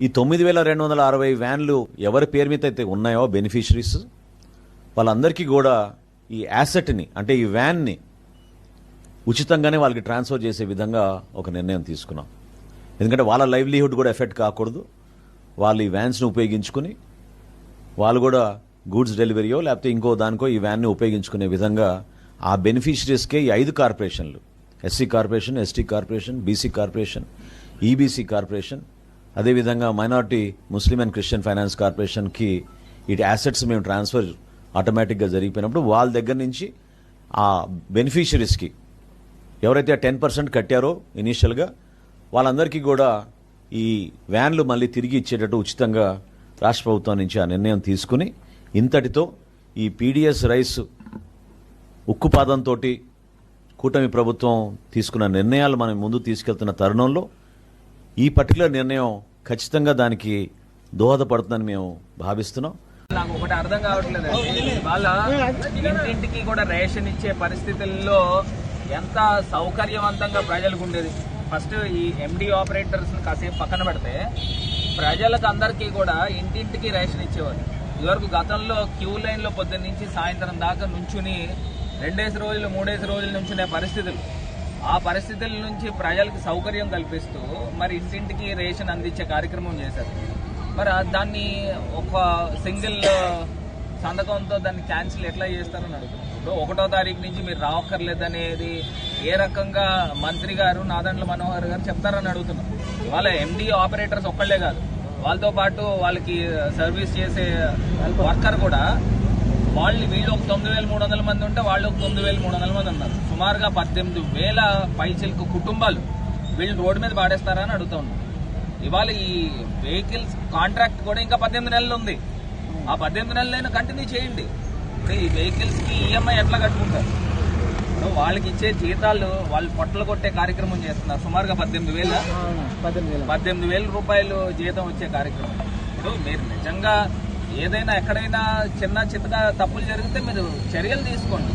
ఈ తొమ్మిది వేల రెండు వందల అరవై వ్యాన్లు ఎవరి పేరు మీద అయితే ఉన్నాయో బెనిఫిషరీస్ వాళ్ళందరికీ కూడా ఈ యాసెట్ని అంటే ఈ వ్యాన్ని ఉచితంగానే వాళ్ళకి ట్రాన్స్ఫర్ చేసే విధంగా ఒక నిర్ణయం తీసుకున్నాం. ఎందుకంటే వాళ్ళ లైవ్లీహుడ్ కూడా ఎఫెక్ట్ కాకూడదు. వాళ్ళు ఈ వ్యాన్స్ని ఉపయోగించుకుని వాళ్ళు కూడా గూడ్స్ డెలివరీయో లేకపోతే ఇంకో దానికో ఈ వ్యాన్ని ఉపయోగించుకునే విధంగా ఆ బెనిఫిషరీస్కే ఈ ఐదు కార్పొరేషన్లు SC corporation ST corporation BC corporation EBC corporation అదేవిధంగా minority Muslim and Christian finance కార్పొరేషన్కి ఇటు యాసెట్స్ మేము ట్రాన్స్ఫర్ ఆటోమేటిక్గా జరిగిపోయినప్పుడు వాళ్ళ దగ్గర నుంచి ఆ బెనిఫిషరీస్కి ఎవరైతే టెన్ పర్సెంట్ కట్టారో ఇనీషియల్గా వాళ్ళందరికీ కూడా ఈ వ్యాన్లు మళ్ళీ తిరిగి ఇచ్చేటట్టు ఉచితంగా రాష్ట్ర ప్రభుత్వం నుంచి ఆ నిర్ణయం తీసుకుని ఇంతటితో ఈ పీడిఎస్ రైస్ ఉక్కుపాదంతో కూటమి ప్రభుత్వం తీసుకున్న నిర్ణయాలు మనం ముందు తీసుకెళ్తున్న తరుణంలో ఈ పర్టికులర్ నిర్ణయం ఖచ్చితంగా దానికి దోహదపడుతుందని మేము భావిస్తున్నాం. నాకు ఒకటి అర్థం కావట్లేదు వాళ్ళ ఇంటింటికి కూడా రేషన్ ఇచ్చే పరిస్థితుల్లో ఎంత సౌకర్యవంతంగా ప్రజలకు ఉండేది. ఫస్ట్ ఈ ఎండి ఆపరేటర్స్ కాసేపు పక్కన పెడితే ప్రజలకు అందరికీ కూడా ఇంటింటికి రేషన్ ఇచ్చేవారు. ఇదివరకు గతంలో క్యూ లైన్లో పొద్దున్న నుంచి సాయంత్రం దాకా నుంచుని రెండేసి రోజులు మూడేసి రోజుల నుంచునే పరిస్థితులు. ఆ పరిస్థితుల నుంచి ప్రజలకు సౌకర్యం కల్పిస్తూ మరి ఇంటింటికి రేషన్ అందించే కార్యక్రమం చేశారు. మరి దాన్ని ఒక సింగిల్ సంతకంతో దాన్ని క్యాన్సిల్ ఎట్లా చేస్తారని అడుగుతున్నారు ఇప్పుడు ఒకటో తారీఖు నుంచి మీరు రావక్కర్లేదు అనేది ఏ రకంగా మంత్రి గారు నాదండ్ల మనోహర్ గారు చెప్తారని అడుగుతున్నారు వాళ్ళ ఎండి ఆపరేటర్స్ ఒక్కళ్ళే కాదు. వాళ్ళతో పాటు వాళ్ళకి సర్వీస్ చేసే వర్కర్ కూడా వాళ్ళు వీళ్ళు ఒక తొమ్మిది వేల మూడు వందల మంది ఉంటే వాళ్ళు ఒక తొమ్మిది వేల మూడు వందల మంది ఉన్నారు సుమారుగా పద్దెనిమిది వేల పైచిలకు కుటుంబాలు వీళ్ళు రోడ్డు మీద పాడేస్తారా అని అడుగుతా ఉన్నాం ఇవాళ ఈ వెహికల్స్ కాంట్రాక్ట్ కూడా ఇంకా పద్దెనిమిది నెలలు ఉంది. ఆ పద్దెనిమిది నెలలైనా కంటిన్యూ చేయండి. ఇప్పుడు ఈ వెహికల్స్కి ఈఎంఐ ఎట్లా కట్టుకుంటారు? ఇప్పుడు వాళ్ళకి ఇచ్చే జీతాలు వాళ్ళు పొట్టలు కొట్టే కార్యక్రమం చేస్తున్నారు. సుమారుగా పద్దెనిమిది వేల. పద్దెనిమిది వేల రూపాయలు జీతం వచ్చే కార్యక్రమం. ఇప్పుడు మీరు నిజంగా ఏదైనా ఎక్కడైనా చిన్న చిత్తగా తప్పులు జరిగితే మీరు చర్యలు తీసుకోండి.